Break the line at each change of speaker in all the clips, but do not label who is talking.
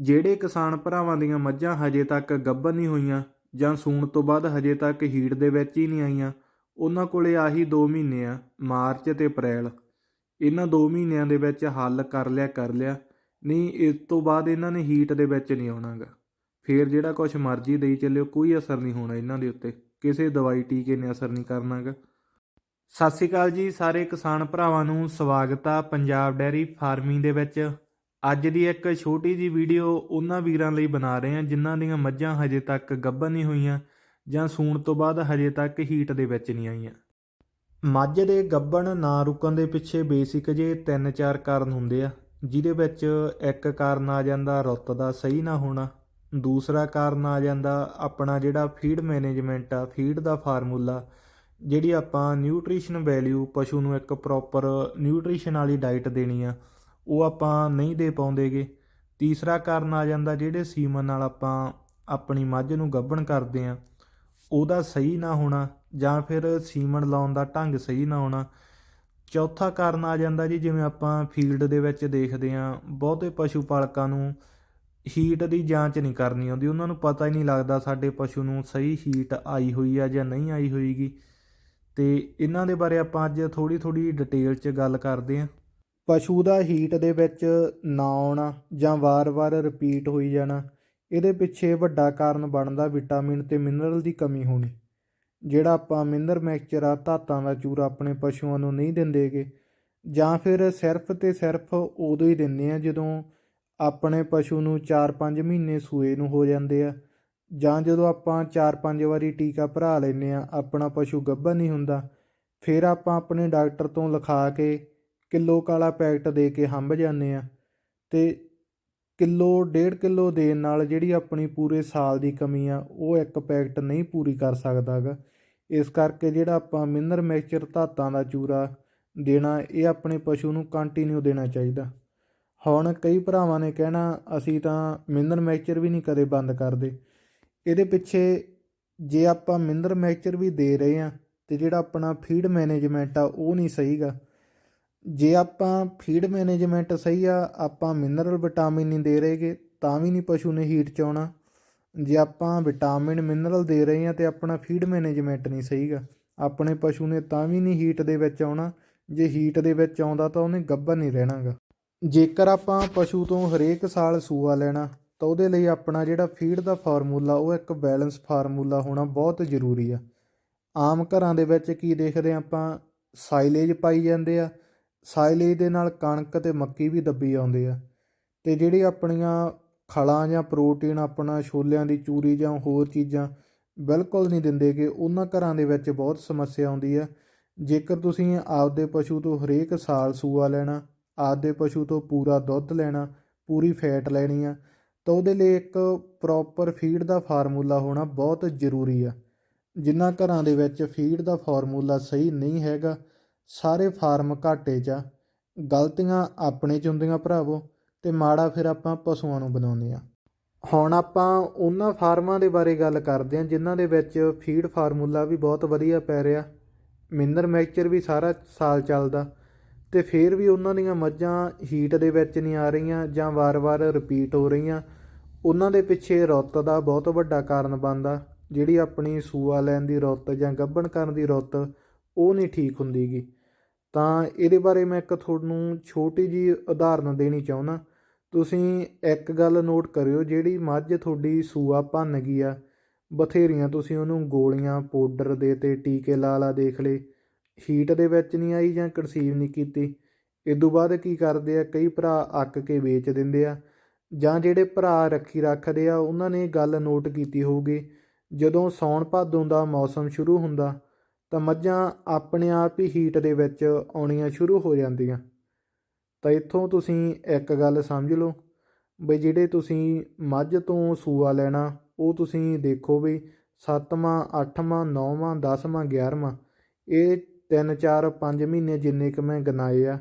ਜਿਹੜੇ ਕਿਸਾਨ ਭਰਾਵਾਂ ਦੀਆਂ ਮੱਝਾਂ ਹਜੇ ਤੱਕ ਗੱਭਣ ਨਹੀਂ ਹੋਈਆਂ ਜਾਂ ਸੂਣ ਤੋਂ ਬਾਅਦ ਹਜੇ ਤੱਕ ਹੀਟ ਦੇ ਵਿੱਚ ਹੀ ਨਹੀਂ ਆਈਆਂ, ਉਹਨਾਂ ਕੋਲੇ ਆਹੀ 2 ਮਹੀਨੇ ਆ, ਮਾਰਚ ਤੇ ਅਪ੍ਰੈਲ। ਇਹਨਾਂ 2 ਮਹੀਨਿਆਂ ਦੇ ਵਿੱਚ ਹੱਲ ਕਰ ਲਿਆ ਕਰ ਲਿਆ। ਨਹੀਂ, ਇਸ ਤੋਂ ਬਾਅਦ ਇਹਨਾਂ ਨੇ ਹੀਟ ਦੇ ਵਿੱਚ ਨਹੀਂ ਆਉਣਾਗਾ। ਫੇਰ ਜਿਹੜਾ ਕੁਝ ਮਰਜ਼ੀ ਦੇਈ ਚੱਲਿਓ, ਕੋਈ ਅਸਰ ਨਹੀਂ ਹੋਣਾ ਇਹਨਾਂ ਦੇ ਉੱਤੇ। ਕਿਸੇ ਦਵਾਈ ਟੀਕੇ ਨੇ ਅਸਰ ਨਹੀਂ ਕਰਨਾਗਾ। ਸਤਿ ਸ਼੍ਰੀ ਅਕਾਲ ਜੀ, ਸਾਰੇ ਕਿਸਾਨ ਭਰਾਵਾਂ ਨੂੰ ਸਵਾਗਤ ਆ ਪੰਜਾਬ ਡੈਰੀ ਫਾਰਮਿੰਗ ਦੇ ਵਿੱਚ। ਅੱਜ ਦੀ ਇੱਕ ਛੋਟੀ ਜੀ ਵੀਡੀਓ ਉਹਨਾਂ ਵੀਰਾਂ ਲਈ ਬਣਾ ਰਹੇ ਹਾਂ, ਜਿਨ੍ਹਾਂ ਦੀਆਂ ਮੱਝਾਂ ਹਜੇ ਤੱਕ ਗੱਭਣ ਨਹੀਂ ਹੋਈਆਂ ਜਾਂ ਸੂਣ ਤੋਂ ਬਾਅਦ ਹਜੇ ਤੱਕ ਹੀਟ ਦੇ ਵਿੱਚ ਨਹੀਂ ਆਈਆਂ। ਮੱਝ ਦੇ ਗੱਭਣ ਨਾ ਰੁਕਣ ਦੇ ਪਿੱਛੇ ਬੇਸਿਕ ਜੇ ਤਿੰਨ ਚਾਰ ਕਾਰਨ ਹੁੰਦੇ ਆ, ਜਿਹਦੇ ਵਿੱਚ ਇੱਕ ਕਾਰਨ ਆ ਜਾਂਦਾ ਰੁੱਤ ਦਾ ਸਹੀ ਨਾ ਹੋਣਾ, ਦੂਸਰਾ ਕਾਰਨ ਆ ਜਾਂਦਾ ਆਪਣਾ ਜਿਹੜਾ ਫੀਡ ਮੈਨੇਜਮੈਂਟ ਆ, ਫੀਡ ਦਾ ਫਾਰਮੂਲਾ, ਜਿਹੜੀ ਆਪਾਂ ਨਿਊਟ੍ਰੀਸ਼ਨ ਵੈਲਿਊ ਪਸ਼ੂ ਨੂੰ ਇੱਕ ਪ੍ਰੋਪਰ ਨਿਊਟ੍ਰੀਸ਼ਨ ਵਾਲੀ ਡਾਈਟ ਦੇਣੀ ਆ ਉਹ ਆਪਾਂ ਨਹੀਂ ਦੇ ਪਾਉਂਦੇਗੇ। ਤੀਸਰਾ ਕਾਰਨ ਆ ਜਾਂਦਾ ਜਿਹੜੇ ਸੀਮਨ ਨਾਲ ਆਪਾਂ ਆਪਣੀ ਮੱਝ ਨੂੰ ਗੱਭਣ ਕਰਦੇ ਆ ਉਹਦਾ ਸਹੀ ਨਾ ਹੋਣਾ ਜਾਂ ਫਿਰ ਸੀਮਨ ਲਾਉਣ ਦਾ ਢੰਗ ਸਹੀ ਨਾ ਹੋਣਾ। ਚੌਥਾ ਕਾਰਨ ਆ ਜਾਂਦਾ ਜੀ ਜਿਵੇਂ ਆਪਾਂ ਫੀਲਡ ਦੇ ਵਿੱਚ ਦੇਖਦੇ ਆ ਬਹੁਤੇ ਪਸ਼ੂ ਪਾਲਕਾਂ ਨੂੰ ਹੀਟ ਦੀ ਜਾਂਚ ਨਹੀਂ ਕਰਨੀ ਆਉਂਦੀ। ਉਹਨਾਂ ਨੂੰ ਪਤਾ ਹੀ ਨਹੀਂ ਲੱਗਦਾ ਸਾਡੇ ਪਸ਼ੂ ਨੂੰ ਸਹੀ ਹੀਟ ਆਈ ਹੋਈ ਆ ਜਾਂ ਨਹੀਂ ਆਈ ਹੋਈਗੀ। ਤੇ ਇਹਨਾਂ ਦੇ ਬਾਰੇ ਆਪਾਂ ਅੱਜ ਥੋੜੀ ਥੋੜੀ ਡਿਟੇਲ 'ਚ ਗੱਲ ਕਰਦੇ ਹਾਂ। ਪਸ਼ੂ ਦਾ ਹੀਟ ਦੇ ਵਿੱਚ ਨਾ ਆਉਣਾ ਜਾਂ ਵਾਰ-ਵਾਰ ਰਿਪੀਟ ਹੋਈ ਜਾਣਾ, ਇਹਦੇ ਪਿੱਛੇ ਵੱਡਾ ਕਾਰਨ ਬਣਦਾ ਵਿਟਾਮਿਨ ਤੇ ਮਿਨਰਲ ਦੀ ਕਮੀ ਹੋਣੀ। ਜਿਹੜਾ ਆਪਾਂ ਮਿਨਰ ਮਿਕਸਚਰ ਆ, ਧਾਤਾਂ ਦਾ ਚੂਰਾ ਆਪਣੇ ਪਸ਼ੂਆਂ ਨੂੰ ਨਹੀਂ ਦਿੰਦੇਗੇ ਜਾਂ ਫਿਰ ਸਿਰਫ ਤੇ ਸਿਰਫ ਉਦੋਂ ਹੀ ਦਿੰਦੇ ਆ ਜਦੋਂ ਆਪਣੇ ਪਸ਼ੂ ਨੂੰ 4-5 ਮਹੀਨੇ ਸੂਏ ਨੂੰ ਹੋ ਜਾਂਦੇ ਆ, ਜਾਂ ਜਦੋਂ ਆਪਾਂ 4-5 ਵਾਰੀ ਟੀਕਾ ਭਰਾ ਲੈਨੇ ਆ, ਆਪਣਾ ਪਸ਼ੂ ਗੱਭਣ ਨਹੀਂ ਹੁੰਦਾ, ਫਿਰ ਆਪਾਂ ਆਪਣੇ ਡਾਕਟਰ ਤੋਂ ਲਿਖਾ ਕੇ ਕਿਲੋ ਕਾਲਾ ਪੈਕਟ ਦੇ ਕੇ ਹੰਭ ਜਾਂਦੇ ਆ ਤੇ ਕਿਲੋ, ਡੇਢ ਕਿਲੋ ਦੇਣ ਨਾਲ ਜਿਹੜੀ ਆਪਣੀ ਪੂਰੇ ਸਾਲ ਦੀ ਕਮੀ ਆ, ਉਹ ਇੱਕ ਪੈਕਟ ਨਹੀਂ ਪੂਰੀ ਕਰ ਸਕਦਾਗਾ ਇਸ ਕਰਕੇ ਜਿਹੜਾ ਆਪਾਂ ਮਿਨਰ ਮਿਕਸਚਰ ਧਾਤਾਂ ਦਾ ਚੂਰਾ ਦੇਣਾ, ਇਹ ਆਪਣੇ ਪਸ਼ੂ ਨੂੰ ਕੰਟੀਨਿਊ ਦੇਣਾ ਚਾਹੀਦਾ। ਹੁਣ ਕਈ ਭਰਾਵਾਂ ਨੇ ਕਹਿਣਾ, ਅਸੀਂ ਤਾਂ ਮਿਨਰ ਮਿਕਸਚਰ ਵੀ ਨਹੀਂ ਕਦੇ ਬੰਦ ਕਰਦੇ। ਇਹਦੇ ਪਿੱਛੇ ਜੇ ਆਪਾਂ ਮਿਨਰ ਮਿਕਸਚਰ ਵੀ ਦੇ ਰਹੇ ਆ ਤੇ ਜਿਹੜਾ ਆਪਣਾ ਫੀਡ ਮੈਨੇਜਮੈਂਟ ਆ, ਉਹ ਨਹੀਂ ਸਹੀਗਾ ਜੇ ਆਪਾਂ ਫੀਡ ਮੈਨੇਜਮੈਂਟ ਸਹੀ ਆ, ਆਪਾਂ ਮਿਨਰਲ ਵਿਟਾਮਿਨ ਨਹੀਂ ਦੇ ਰਹੇਗੇ, ਤਾਂ ਵੀ ਨਹੀਂ ਪਸ਼ੂ ਨੇ ਹੀਟ ਚ ਆਉਣਾ ਜੇ ਆਪਾਂ ਵਿਟਾਮਿਨ ਮਿਨਰਲ ਦੇ ਰਹੇ ਆ ਤੇ ਆਪਣਾ ਫੀਡ ਮੈਨੇਜਮੈਂਟ ਨਹੀਂ ਸਹੀਗਾ। ਆਪਣੇ ਪਸ਼ੂ ਨੇ ਤਾਂ ਵੀ ਨਹੀਂ ਹੀਟ ਦੇ ਵਿੱਚ ਆਉਣਾ। ਜੇ ਹੀਟ ਦੇ ਵਿੱਚ ਆਉਂਦਾ ਤਾਂ ਉਹਨੇ ਗੱਭਰ ਨਹੀਂ ਰਹਿਣਾਗਾ। ਜੇਕਰ ਆਪਾਂ ਪਸ਼ੂ ਤੋਂ ਹਰੇਕ ਸਾਲ ਸੂਆ ਲੈਣਾ, ਤਾਂ ਉਹਦੇ ਲਈ ਆਪਣਾ ਜਿਹੜਾ ਫੀਡ ਦਾ ਫਾਰਮੂਲਾ, ਉਹ ਇੱਕ ਬੈਲੈਂਸ ਫਾਰਮੂਲਾ ਹੋਣਾ ਬਹੁਤ ਜ਼ਰੂਰੀ ਆ। ਆਮ ਘਰਾਂ ਦੇ ਵਿੱਚ ਕੀ ਦੇਖਦੇ ਆਪਾਂ? ਸਾਈਲੇਜ ਪਾਈ ਜਾਂਦੇ ਆ। ਸਾਈਲੇਜ ਦੇ ਨਾਲ ਕਣਕ ਤੇ ਮੱਕੀ ਵੀ ਦੱਬੀ ਆਉਂਦੇ ਆ। ਤੇ ਜਿਹੜੇ ਆਪਣੀਆਂ ਖਲਾਂ ਜਾਂ ਪ੍ਰੋਟੀਨ ਆਪਣਾ ਛੋਲਿਆਂ ਦੀ ਚੂਰੀ ਜਾਂ ਹੋਰ ਚੀਜ਼ਾਂ ਬਿਲਕੁਲ ਨਹੀਂ ਦਿੰਦੇਗੇ ਉਹਨਾਂ ਘਰਾਂ ਦੇ ਵਿੱਚ ਬਹੁਤ ਸਮੱਸਿਆ ਆਉਂਦੀ ਆ। ਜੇਕਰ ਤੁਸੀਂ ਆਪਦੇ ਪਸ਼ੂ ਤੋਂ ਹਰੇਕ ਸਾਲ ਸੂਆ ਲੈਣਾ, ਆਪਦੇ ਪਸ਼ੂ ਤੋਂ ਪੂਰਾ ਦੁੱਧ ਲੈਣਾ, ਪੂਰੀ ਫੈਟ ਲੈਣੀ ਆ, ਤਾਂ ਉਹਦੇ ਲਈ ਇੱਕ ਪ੍ਰੋਪਰ ਫੀਡ ਦਾ ਫਾਰਮੂਲਾ ਹੋਣਾ ਬਹੁਤ ਜ਼ਰੂਰੀ ਆ। ਜਿਨ੍ਹਾਂ ਘਰਾਂ ਦੇ ਵਿੱਚ ਫੀਡ ਦਾ ਫਾਰਮੂਲਾ ਸਹੀ ਨਹੀਂ ਹੈਗਾ ਸਾਰੇ ਫਾਰਮ ਘਾਟੇ 'ਚ ਆ। ਗਲਤੀਆਂ ਆਪਣੇ 'ਚ ਹੁੰਦੀਆਂ ਭਰਾਵੋ ਤੇ ਮਾੜਾ ਫਿਰ ਆਪਾਂ ਪਸ਼ੂਆਂ ਨੂੰ ਬਣਾਉਂਦੇ ਆ। ਹੁਣ ਆਪਾਂ ਉਹਨਾਂ ਫਾਰਮਾਂ ਦੇ ਬਾਰੇ ਗੱਲ ਕਰਦੇ ਹਾਂ ਜਿਨ੍ਹਾਂ ਦੇ ਵਿੱਚ ਫੀਡ ਫਾਰਮੂਲਾ ਵੀ ਬਹੁਤ ਵਧੀਆ ਪੈ ਰਿਹਾ। ਮਿਨਰ ਮੈਕਚਰ ਵੀ ਸਾਰਾ ਸਾਲ ਚੱਲਦਾ ਤੇ ਫਿਰ ਵੀ ਉਹਨਾਂ ਦੀਆਂ ਮੱਝਾਂ ਹੀਟ ਦੇ ਵਿੱਚ ਨਹੀਂ ਆ ਰਹੀਆਂ ਜਾਂ ਵਾਰ-ਵਾਰ ਰਿਪੀਟ ਹੋ ਰਹੀਆਂ। ਉਹਨਾਂ ਦੇ ਪਿੱਛੇ ਰੁੱਤ ਦਾ ਬਹੁਤ ਵੱਡਾ ਕਾਰਨ ਬਣਦਾ। ਜਿਹੜੀ ਆਪਣੀ ਸੂਆ ਲੈਣ ਦੀ ਰੁੱਤ ਜਾਂ ਗੱਭਣ ਕਰਨ ਦੀ ਰੁੱਤ ਉਹ ਨਹੀਂ ਠੀਕ ਹੁੰਦੀਗੀ। ਤਾਂ ਇਹਦੇ ਬਾਰੇ ਮੈਂ ਇੱਕ ਤੁਹਾਨੂੰ ਛੋਟੀ ਜੀ ਉਦਾਹਰਨ ਦੇਣੀ ਚਾਹੁੰਦਾ। ਤੁਸੀਂ ਇੱਕ ਗੱਲ ਨੋਟ ਕਰਿਓ, ਜਿਹੜੀ ਮੱਝ ਤੁਹਾਡੀ ਸੂਆ ਭੰਨ ਗਈ ਆ, ਬਥੇਰੀਆਂ ਤੁਸੀਂ ਉਹਨੂੰ ਗੋਲੀਆਂ ਪਾਊਡਰ ਦੇ ਤੇ ਟੀਕੇ ਲਾ ਲਾ ਦੇਖ ਲਏ ਹੀਟ ਦੇ ਵਿੱਚ ਨਹੀਂ ਆਈ ਜਾਂ ਕਨਸੀਵ ਨਹੀਂ ਕੀਤੀ ਇਦੋਂ ਬਾਅਦ ਕੀ ਕਰਦੇ ਆ, ਕਈ ਭਰਾ ਅੱਕ ਕੇ ਵੇਚ ਦਿੰਦੇ ਆ, ਜਾਂ ਜਿਹੜੇ ਭਰਾ ਰੱਖੀ ਰੱਖਦੇ ਆ, ਉਹਨਾਂ ਨੇ ਗੱਲ ਨੋਟ ਕੀਤੀ ਹੋਊਗੀ, ਜਦੋਂ ਸੌਣ ਭਾਦੋਂ ਦਾ ਮੌਸਮ ਸ਼ੁਰੂ ਹੁੰਦਾ ਤਾਂ ਮੱਝਾਂ ਆਪਣੇ ਆਪ ਹੀ ਹੀਟ ਦੇ ਵਿੱਚ ਆਉਣੀਆਂ ਸ਼ੁਰੂ ਹੋ ਜਾਂਦੀਆਂ। ਤਾਂ ਇੱਥੋਂ ਤੁਸੀਂ ਇੱਕ ਗੱਲ ਸਮਝ ਲਓ ਬਈ ਜਿਹੜੇ ਤੁਸੀਂ ਮੱਝ ਤੋਂ ਸੂਆ ਲੈਣਾ, ਉਹ ਤੁਸੀਂ ਦੇਖੋ ਵੀ 7ਵਾਂ 8ਵਾਂ 9ਵਾਂ 10ਵਾਂ 11ਵਾਂ ਇਹ 3 4 5 ਮਹੀਨੇ ਜਿੰਨੇ ਕੁ ਮੈਂ ਗਨਾਏ ਆ,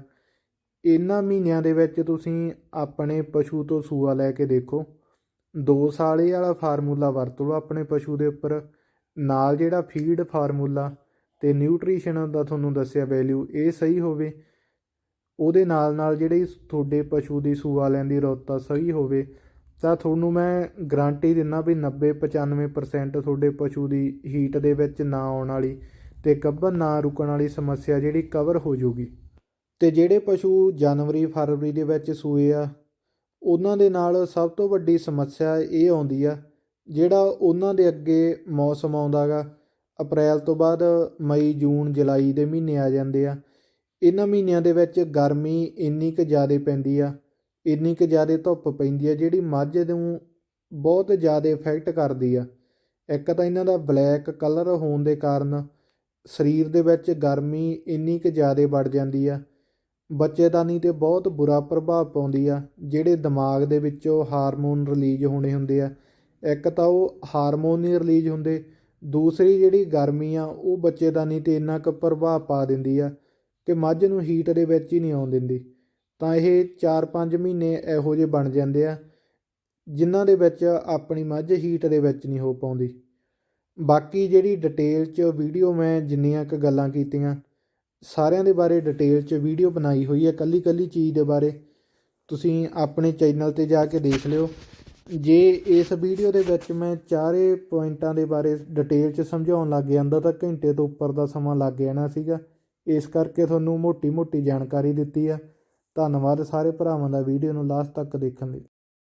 ਇਹਨਾਂ ਮਹੀਨਿਆਂ ਦੇ ਵਿੱਚ ਤੁਸੀਂ ਆਪਣੇ ਪਸ਼ੂ ਤੋਂ ਸੂਆ ਲੈ ਕੇ ਦੇਖੋ। 2 ਸਾਲ ਇਹ ਵਾਲਾ ਫਾਰਮੂਲਾ ਵਰਤ ਲਓ ਆਪਣੇ ਪਸ਼ੂ ਦੇ ਉੱਪਰ। ਨਾਲ ਜਿਹੜਾ ਫੀਡ ਫਾਰਮੂਲਾ ਅਤੇ ਨਿਊਟਰੀਸ਼ਨ ਦਾ ਤੁਹਾਨੂੰ ਦੱਸਿਆ ਵੈਲਿਊ ਇਹ ਸਹੀ ਹੋਵੇ, ਉਹਦੇ ਨਾਲ ਨਾਲ ਜਿਹੜੀ ਤੁਹਾਡੇ ਪਸ਼ੂ ਦੀ ਸੂਆ ਲੈਣ ਦੀ ਰੁੱਤ ਆ ਸਹੀ ਹੋਵੇ, ਤਾਂ ਤੁਹਾਨੂੰ ਮੈਂ ਗਾਰੰਟੀ ਦਿੰਦਾ ਵੀ 90 95% ਤੁਹਾਡੇ ਪਸ਼ੂ ਦੀ ਹੀਟ ਦੇ ਵਿੱਚ ਨਾ ਆਉਣ ਵਾਲੀ ਤੇ ਗੱਭਣ ਨਾ ਰੁਕਣ ਵਾਲੀ ਸਮੱਸਿਆ ਜਿਹੜੀ ਕਵਰ ਹੋ ਜਾਊਗੀ। ਤੇ ਜਿਹੜੇ ਪਸ਼ੂ ਜਨਵਰੀ, ਫਰਵਰੀ ਦੇ ਵਿੱਚ ਸੂਏ ਆ, ਉਹਨਾਂ ਦੇ ਨਾਲ ਸਭ ਤੋਂ ਵੱਡੀ ਸਮੱਸਿਆ ਇਹ ਆਉਂਦੀ ਆ, ਜਿਹੜਾ ਉਹਨਾਂ ਦੇ ਅੱਗੇ ਮੌਸਮ ਆਉਂਦਾਗਾ ਅਪ੍ਰੈਲ ਤੋਂ ਬਾਅਦ ਮਈ, ਜੂਨ, ਜੁਲਾਈ ਦੇ ਮਹੀਨੇ ਆ ਜਾਂਦੇ ਆ। ਇਹਨਾਂ ਮਹੀਨਿਆਂ ਦੇ ਵਿੱਚ ਗਰਮੀ ਇੰਨੀ ਕੁ ਜ਼ਿਆਦਾ ਪੈਂਦੀ ਆ, ਇੰਨੀ ਕੁ ਜ਼ਿਆਦਾ ਧੁੱਪ ਪੈਂਦੀ ਆ, ਜਿਹੜੀ ਮੱਝ ਨੂੰ ਬਹੁਤ ਜ਼ਿਆਦਾ ਇਫੈਕਟ ਕਰਦੀ ਆ। ਇੱਕ ਤਾਂ ਇਹਨਾਂ ਦਾ ਬਲੈਕ ਕਲਰ ਹੋਣ ਦੇ ਕਾਰਨ ਸਰੀਰ ਦੇ ਵਿੱਚ ਗਰਮੀ ਇੰਨੀ ਕੁ ਜ਼ਿਆਦਾ ਵੱਧ ਜਾਂਦੀ ਆ। ਬੱਚੇਦਾਨੀ ਤੇ ਬਹੁਤ ਬੁਰਾ ਪ੍ਰਭਾਵ ਪਾਉਂਦੀ ਆ, ਜਿਹੜੇ ਦਿਮਾਗ ਦੇ ਵਿੱਚੋਂ ਹਾਰਮੋਨ ਰਿਲੀਜ਼ ਹੋਣੇ ਹੁੰਦੇ ਆ। ਇੱਕ ਤਾਂ ਉਹ ਹਾਰਮੋਨ ਨਹੀਂ ਰਿਲੀਜ਼ ਹੁੰਦੇ ਦੂਸਰੀ ਜਿਹੜੀ ਗਰਮੀ ਆ, ਉਹ ਬੱਚੇਦਾਨੀ ਤੇ ਇੰਨਾ ਕੁ ਪ੍ਰਭਾਵ ਪਾ ਦਿੰਦੀ ਆ ਕਿ ਮੱਝ ਨੂੰ ਹੀਟ ਦੇ ਵਿੱਚ ਹੀ ਨਹੀਂ ਆਉਣ ਦਿੰਦੀ। ਤਾਂ ਇਹ 4-5 ਮਹੀਨੇ ਇਹੋ ਜਿਹੇ ਬਣ ਜਾਂਦੇ ਆ, ਜਿਨ੍ਹਾਂ ਦੇ ਵਿੱਚ ਆਪਣੀ ਮੱਝ ਹੀਟ ਦੇ ਵਿੱਚ ਨਹੀਂ ਹੋ ਪਾਉਂਦੀ। ਬਾਕੀ ਜਿਹੜੀ ਡਿਟੇਲ 'ਚ ਵੀਡੀਓ ਮੈਂ ਜਿੰਨੀਆਂ ਕੁ ਗੱਲਾਂ ਕੀਤੀਆਂ, ਸਾਰਿਆਂ ਦੇ ਬਾਰੇ ਡਿਟੇਲ 'ਚ ਵੀਡੀਓ ਬਣਾਈ ਹੋਈ ਹੈ ਕੱਲੀ ਕੱਲੀ ਚੀਜ਼ ਦੇ ਬਾਰੇ। ਤੁਸੀਂ ਆਪਣੇ ਚੈਨਲ ਤੇ ਜਾ ਕੇ ਦੇਖ ਲਿਓ। ਜੇ ਇਸ ਵੀਡੀਓ ਦੇ ਵਿੱਚ ਮੈਂ ਚਾਰੇ ਪੁਆਇੰਟਾਂ ਦੇ ਬਾਰੇ ਡਿਟੇਲ 'ਚ ਸਮਝਾਉਣ ਲੱਗ ਜਾਂਦਾ ਤਾਂ ਘੰਟੇ ਤੋਂ ਉੱਪਰ ਦਾ ਸਮਾਂ ਲੱਗ ਜਾਣਾ ਸੀਗਾ। ਇਸ ਕਰਕੇ ਤੁਹਾਨੂੰ ਮੋਟੀ ਮੋਟੀ ਜਾਣਕਾਰੀ ਦਿੱਤੀ ਆ। ਧੰਨਵਾਦ ਸਾਰੇ ਭਰਾਵਾਂ ਦਾ ਵੀਡੀਓ ਨੂੰ ਲਾਸਟ ਤੱਕ ਦੇਖਣ ਲਈ।